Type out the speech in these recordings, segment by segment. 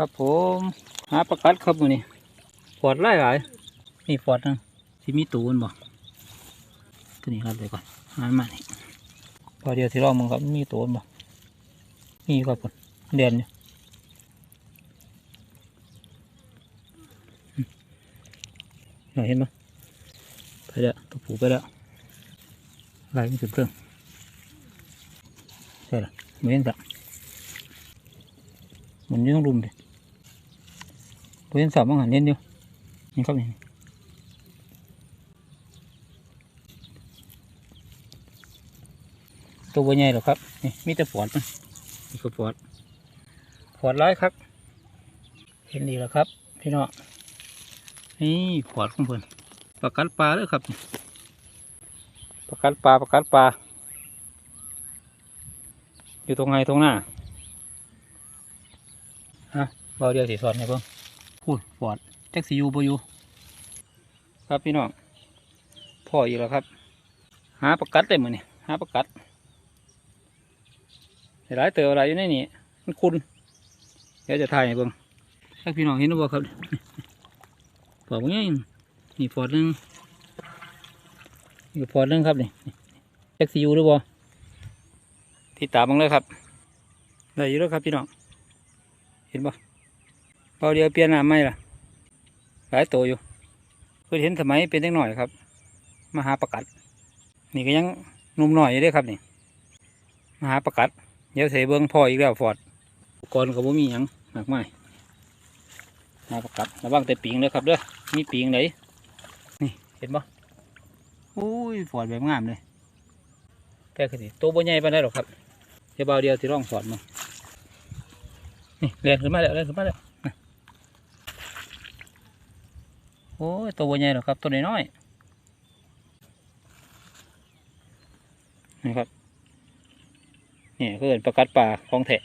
ครับผมหาประกัดครับมือนี้ฟอดไล่หลายนี่ฟอดนะที่มีตูนบ่ตัวนี้ครับเดี๋ยวก่อนหามานี่พอเดียวที่รองมึงครับมีตูนบ่มีครับผมเด่นอยู่อืมน่าเห็นบ่ไปแล้วตัวผูไปแล้วไล่ไม่ถึงเครื่องใช่ละไม่เห็นสักมันยังรุมดิ ผมเห็นสามมังหันเน้นอยู่นี่ครับนี่ตัวบัวใหญ่หรอครับนี่มีแต่ฝอดมันนี่คือฝอดฝอดร้ายครับ เห็นดีแล้วครับ พี่น้องนี่ฝอดของเพิ่นประกัดปลาเลยครับประกัดปลาประกัดปลาอยู่ตรงไหนตรงหน้าฮะเบาเดียวสีสอนให้เพิ่ง พูดปอดแท็กซี่ยูบอยู่ครับพี่น้องพ่ออีกแล้วครับ หาประกัดเลยมือนี่หาประกัดหลายเต๋ออะไรอยู่ในนี่มันคุณเดี๋ยวจะถ่ายให้เบิ่งถ้าพี่น้องเห็นหรือเปล่าครับปอดง่ายนี่ปอดนึงนี่ก็ปอดหนึงครับนี่แท็กซี่ยูหรือเปล่าที่ตาบังเลยครับ ได้อยู่แล้วครับพี่น้อง เห็นปะ เปาเดียวเปลี่ยนน้ำไหมล่ะ หลายตัวอยู่เคยเห็นสมัยเป็นเด็กหน่อยครับ มหาประกัด นี่ก็ยังหนุ่มหน่อยอยู่ด้อครับนี่ มหาประกัด เดี๋ยวเสเบิ้งพ่ออีกแล้วฟอดอุปกรณ์ก็บ่มีหยังมากมายหาประกัดระวังแต่ปิงเลยครับเด้อมีปิงไหนนี่เห็นปะอุ้ยฟอดแบบงามเลยแต่คือสิตัวบ่ใหญ่ปานใดหรอกครับเดี๋ยวเบาเดียวที่ร่องฟอดมานี่เรียนขึ้นมาแล้วเรียนขึ้นมาแล้ว โอ้ยตัวใหญ่หรอกครับ ตัวน้อยนี่ครับ นี่คือเป็นประกัดป่าของแท้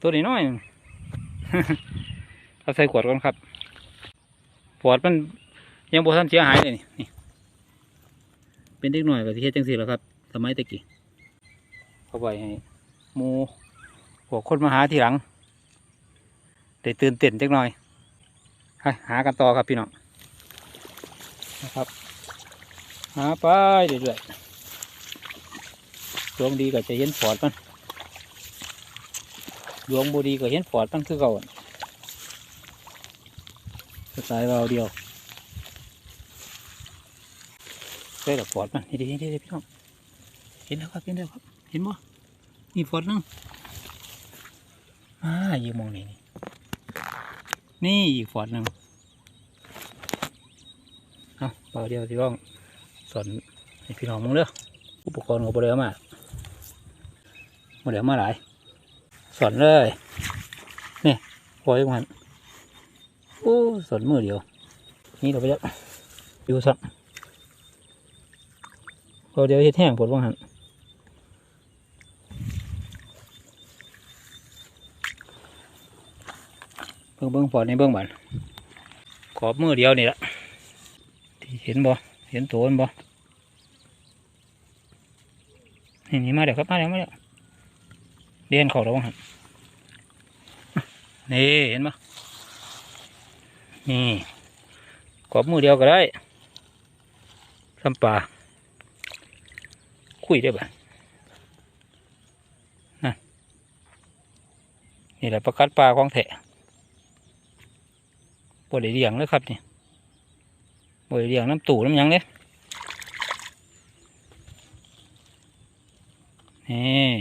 ตัวน้อยเอาใส่ขวดก่อนครับขวดมันยังบ่ทันเสียหายเลยนี่ เป็นเด็กหน่อยกับที่เฮ็ดจังสี่แล้วครับ สมัยตะกี้เข้าไว้ให้หมูพวกคนมาหาทีหลัง ได้ตื่นเต้นจักหน่อยไปหากันต่อครับพี่น้องนะครับ หาไปเรื่อยๆดวงดีก็จะเห็นฟอดมันดวงบูดีก็เห็นฟอดมันคือเก่าอะสไตล์เราเดียวได้แต่ฟอดมันนี่ดีนี่ดีพี่น้องเห็นแล้วครับเห็นแล้วครับ เห็นบ่นี่ฟอดนึงอ่าอยู่มองนี่ นี่อีกฟอดหนึ่งเอาเปลาเดียวที่ร่องสอนให้พี่น้องมึงเด้ออุปกรณ์ของบริเวณมาบริเวมาหลายสอนเลยนี่ปล่อยมันโอ้สอนมือเดียว นี่เราไปแล้วอยู่สักเราเดียวเฮ็ดแห้งปวดว่างหัน เบิ่ งเบิ่งปอดในเบิ่งบันขอบมือเดียวนี่ละที่เห็นบ่เห็นตัวมันบ่นี่นี่มาเดี๋ยวครับมาเดี๋ยวมาเดี๋ยวเดียนขาแล้วหันนี่เห็นบ่นี่ขอบมือเดียวก็ได้ซ้ำปลาคุยได้บ่นี่แหละประกัดปลาของแท้ บ่ได้เลี้ยงเลยครับนี่บ่ได้เลี้ยงน้ำตู่น้ำยังเลยนี่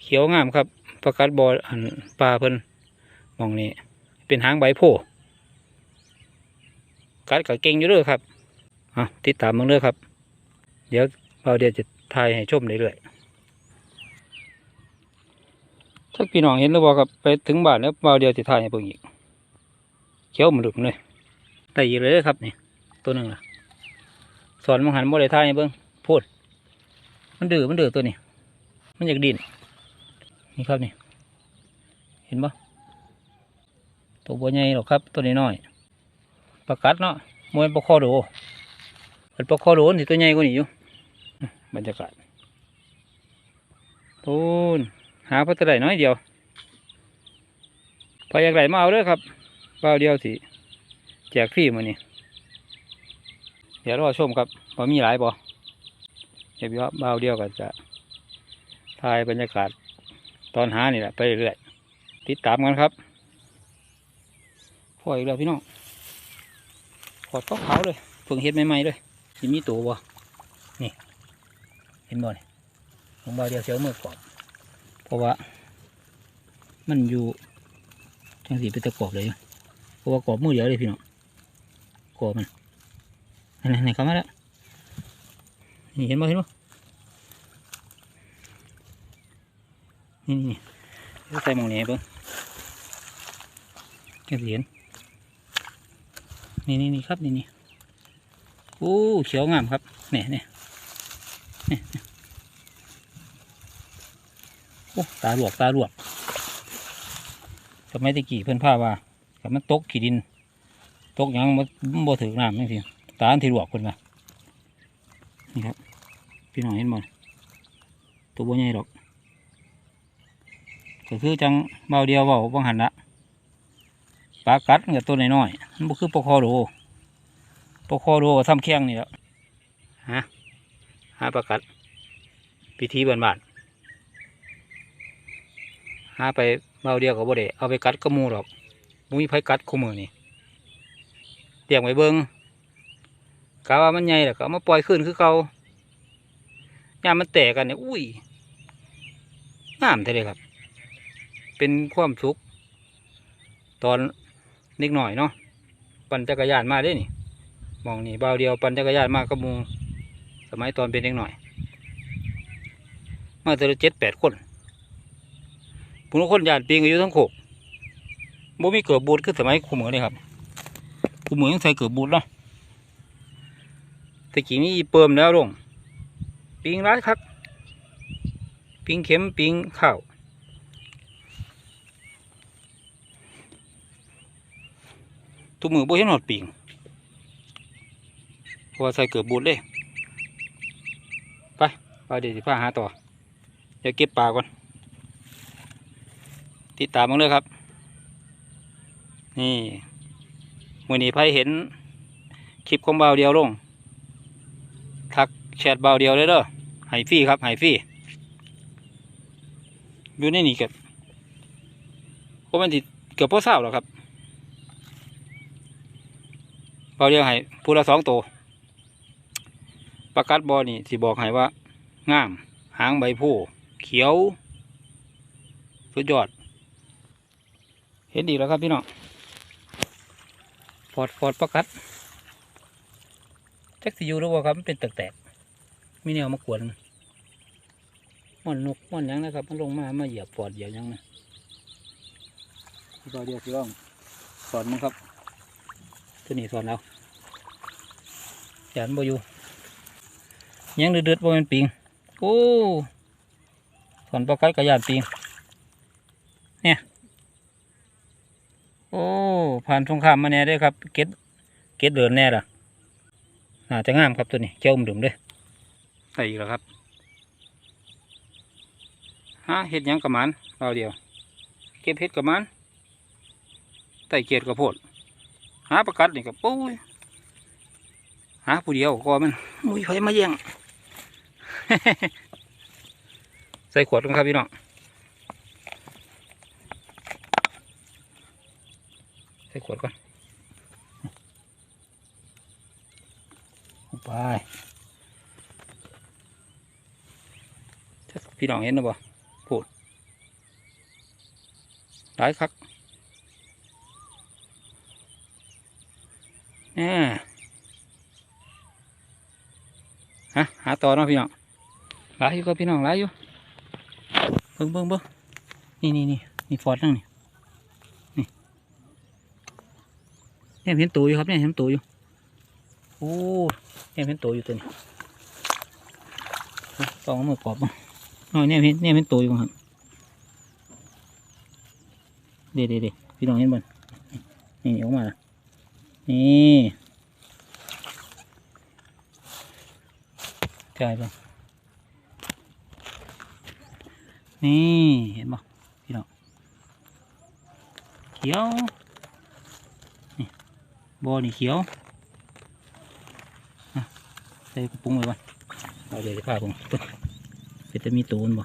เขียวงามครับประกัดบออันปลาเพิ่นมองนี้เป็นหางใบโพกัดกับเก่งอยู่เด้อครับอะติดตามมึงเด้อครับ เดี๋ยวเราเดี๋ยวจะถ่ายให้ชมเรื่อยๆ ถ้าพี่น้องเห็นหรือเปล่าครับไปถึงบ้านแล้วเบาเดียวจะถ่ายให้เพิ่งอีกเขียวมันหลุดเลยแต่อีเลยครับนี่ตัวหนึ่งล่ะสอนมังหันบ่ได้ถ่ายให้เบิ่งพูด มันดื้อมันดื้อตัวนี้ มันอยากดินนี่ครับนี่เห็นปะตัวบัวใหญ่หรอกครับ ตัวนี้น้อยประกัดเนาะมวยปลาคอโดเป็นปลาคอโดนี่ตัวใหญ่กว่านี้อยู่บรรยากาศปูน หาพัตไดน้อยเดียวพออยากไหลมาเอาเด้อครับเบาเดียวสิแจกฟรีมื้อนี้เดี๋ยวรอชมครับว่ามีหลายบ่เดี๋ยวเบาเดียวก็จะถ่ายบรรยากาศตอนหานี่แหละไปเรื่อยๆติดตามกันครับพออีกแล้วพี่น้องพอดขาวเลยเพิ่งเฮ็ดใหม่ๆเลยสิมีตัวบ่นี่เห็นบ่นี่ผมเบาเดียวเสียวมือกรอบ ราะว่า มันอยู่จังสีเป็นตะกรอบเลยอยู่เพราะว่ากรอบมือเดียวเลยพี่น้องกรอบมันไหนไหนเข้ามาแล้วนี่เห็นบ่เห็นบ่นี่นี่ใส่หมองนี้ให้เบิ่งจังสิเห็นนี่นี่นี่ครับนี่นี่โอ้เขียวงามครับเนี่ยเนี่ยโอ้ ตาหลวกตาหลวกสมัยตะกี้เพิ่อนพาว่ากับมันตกขี้ดิน ตกยังบ่บ่ถึงน้ำจังซี่ตาอันที่หลวกเพิ่นว่านี่ครับ พี่น้องเห็นบ่ตัวบ่ใหญ่ดอกก็คือจังเบาเดียวเบาบังหันละปลากัดกับตัวน้อยๆมันบ่คือปลาคอโดปลาคอโดก็ซ้ำแข้งนี่แหล้วฮะหาปลากัดพิธีบ้านๆ หาไปเบาเดียวกับบ่ได้เอาไปกัดกระมูหรอกมุ้ยไผกัดคู่มือนี่เตียงไว้เบิงกะว่ามันใหญ่แล้วก็เอามาปล่อยขึ้นคือเก่ายามมันแตกกันเนี่ยอุ้ยงามแท้เลยครับ เป็นความสุขตอนนิดหน่อยเนาะปั่นจักรยานมาได้นี่มองนี่เบาเดียวปั่นจักรยานมากระมูสมัยตอนเป็นเด็กหน่อย มาแต่ละเจ็ดแปดคน ผู้คนยานปีงอายุทั้งโขกบ่มีเกิดบูดคือสมัยคู่มือนี่ครับคู่มือยังใส่เกิดบูดเนาะต่กี้นี่เปิมแล้วลงปิงร้ายครับปิงเข็มปิงข้าวทุกมือบ่เห็นหอดปิงเพราะว่าใส่เกิดบูดเลยไปไปเดี๋ยวสิพาหาต่อเดี๋ยวเก็บปลาก่อน ติดตามมาเลยครับ นี่มือนี้ไพเห็นคลิปของเบาเดียวลง ทักแชทเบาเดียวเลยเด้อหายฟรี่ครับหายฟรี่อยู่ในนี่เก็บก็มันติดเกือบพ่อเศร้าแล้วครับเบาเดียวให้พูละสองตัวประกัดบอนี่สิบอกให้ว่างาม หางใบโพธิ์เขียว สุดยอด เห็นดีแล้วครับพี่น้องฟอดฟอดประกัดแท็กซี่ยูรู้ว่าครับมันเป็นแตกๆมีแนวมากวนม่อนนกม่อนหยังนะครับ มันลงมามาเหยียบฟอดเหยียบหยังนะตัวเดียวพี่น้องสอนมั้งครับตัวนี้สอนเรายันบ่อยู่ยังเดือดๆบ่เป็นปิงโอ้สอนปลากัดกระยานปิงเนี่ย โอ้ ผ่านสงครามมาแน่เด้วยครับ เก็ดเก็ดเดินแน่ล่ะน่าจะงามครับตัวนี้เจ้าอุ่มๆเด้วยใส่อีกแล้วครับฮะเห็ดหยังกับมันเราเดียว เก็บเห็ดกับมันไต่เกียดกับโพดหาประกัดนี่กับโอ้ยหาผู้เดียวก็มันมุ้ยไฟมาแย่งใส่ขวดกันครับพี่น้อง ใส่ขวดก่อนเอาไปพี่น้องเห็นนะบ่พูดหลายคักแน่ฮะหาต่อเนาะพี่น้องหลายอยู่ก็พี่น้องหลายอยู่เบิ้งเบิ้งเบิ้งนี่นี่นี่นี่ฟอร์ดนั่งนี่นี่ เนี่ยเห็นตัวอยู่ครับเนี่ยเห็นตัวอยู่โอ้เนี่ยเห็นตัวอยู่ตัวนี้ต้องเอามือกรอบมาอ๋อเนี่ยเห็นเนี่ยเห็นตัวอยู่ครับเดี๋ยวเดี๋ยวพี่น้องเห็นบ่นี่ออกมาละนี่ใช่ป่ะนี่เห็นบ่พี่น้องเขียว บอนี่เขียวใส่กระปุงไว้ก่อนเอาเดี๋ยวจะพาผมเป็นจะมีตูนบ่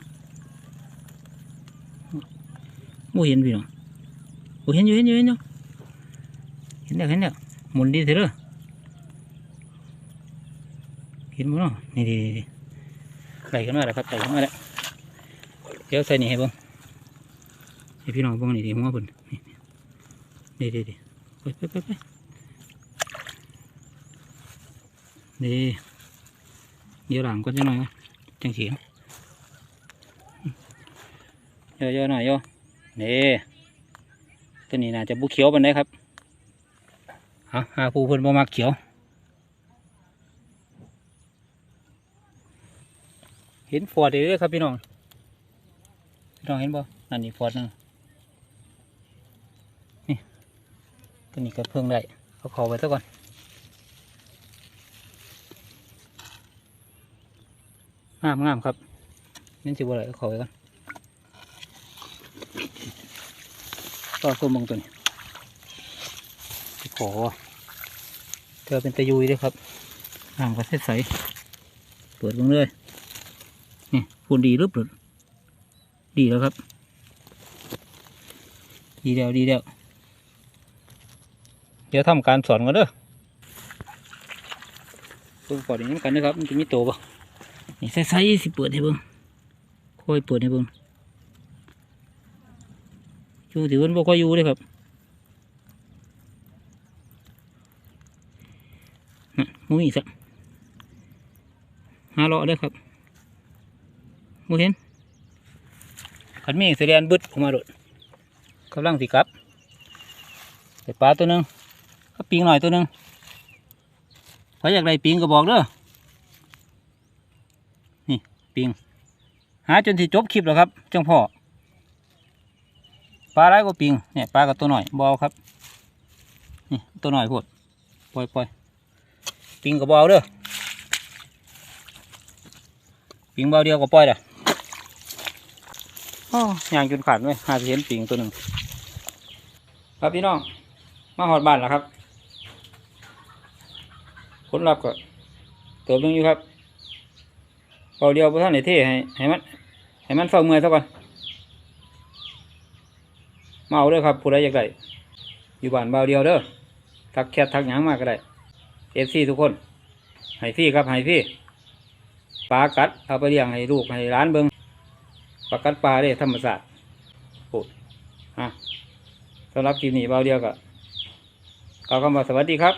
โมเห็นพี่น้องโอ้เห็นอยู่เห็นอยู่เห็นอยู่เห็นแล้วเห็นแล้วหมุนดีเถอะเห็นบ่เนาะนี่ดีดีไหลขึ้นมาแล้วครับไหลขึ้นมาแล้วเดี๋ยวใส่นี่ให้บิ่งให้พี่น้องบิ่งนี่ดิหัวเพิ่นนี่นี่ดิดิไปไปไปไป นี่เดี๋ยวหลังก่อนจังหน่อยจังสีเยอะๆหน่อยโยนี่ตัวนี้น่าจะบุเขียวปานใดครับหาหาผู้เพิ่นบ่มักเขียวเห็นฟอร์ดเลยครับพี่น้องพี่น้องเห็นบ่นั่นนี่ฟอดนึงนี่ตัวนี้ก็เพิ่งได้เอาเขาไว้ซะก่อน งามงามครับนี่สิบ่ได้เอเขาไว้ก่อนต่อส้มบางตัวนี้ขอเธอเป็นตะยุยด้วยครับน้ำก็ใสเปิดเบิ่งเลยนี่พูนดีหรือเปล่าดีแล้วครับ ดีแล้วดีแล้วเดี๋ยวทำการสอนกันเด้อเบิ่งก่อนนี้กันนะครับ มันจะมีโตวปะ นี่ใส่ใส่สิเปิดให้เบิ่งค่อยเปิดให้เบิ่งอยู่ถือว่าบ่ค่อยอยู่เลยครับน่ะมูอีกสักหาเลาะเลยครับมูเห็นขันมีเสียนบึดออกมาโดดกำลังสิกลับใส่ปลาตัวหนึ่งก็ปิงหน่อยตัวหนึ่งถ้าอยากได้ปิงก็บอกเด้อ ปิง หาจนที่จบคลิปแล้วครับจังพ่อปลาไรก็ปิงเนี่ยปลากับตัวหน่อยบเอาครับนี่ตัวหน่อยพดปล่อยปล่อยปิงก็บเอาเด้อปิงเบาเดียวก็ปล่อยเด้ออ้อย่างจนขาดเลยหาเห็นปิงตัวหนึ่งครับพี่น้องมาหอดบ้านแล้วครับผลลัพธ์ก็เติมลงอยู่ครับ เป่าเดียวพระท่านไหนเท่ให้ให้มันให้มันเฝ้าเมื่อยซะก่อนมาเอาเด้อครับผู้ใดอยากได้อยู่บ้านเบาเดียวเด้อทักแคททักหยังมากก็ได้เอฟซีทุกคนให้ฟรีครับให้ฟรีปลากัดเอาไปเลี้ยงให้ลูกให้ร้านเบิงปลากัดปลาได้ธรรมศาสตร์โอ้ฮะสำหรับคลิปนี้เบาเดียวก็กล่าวคำว่าสวัสดีครับ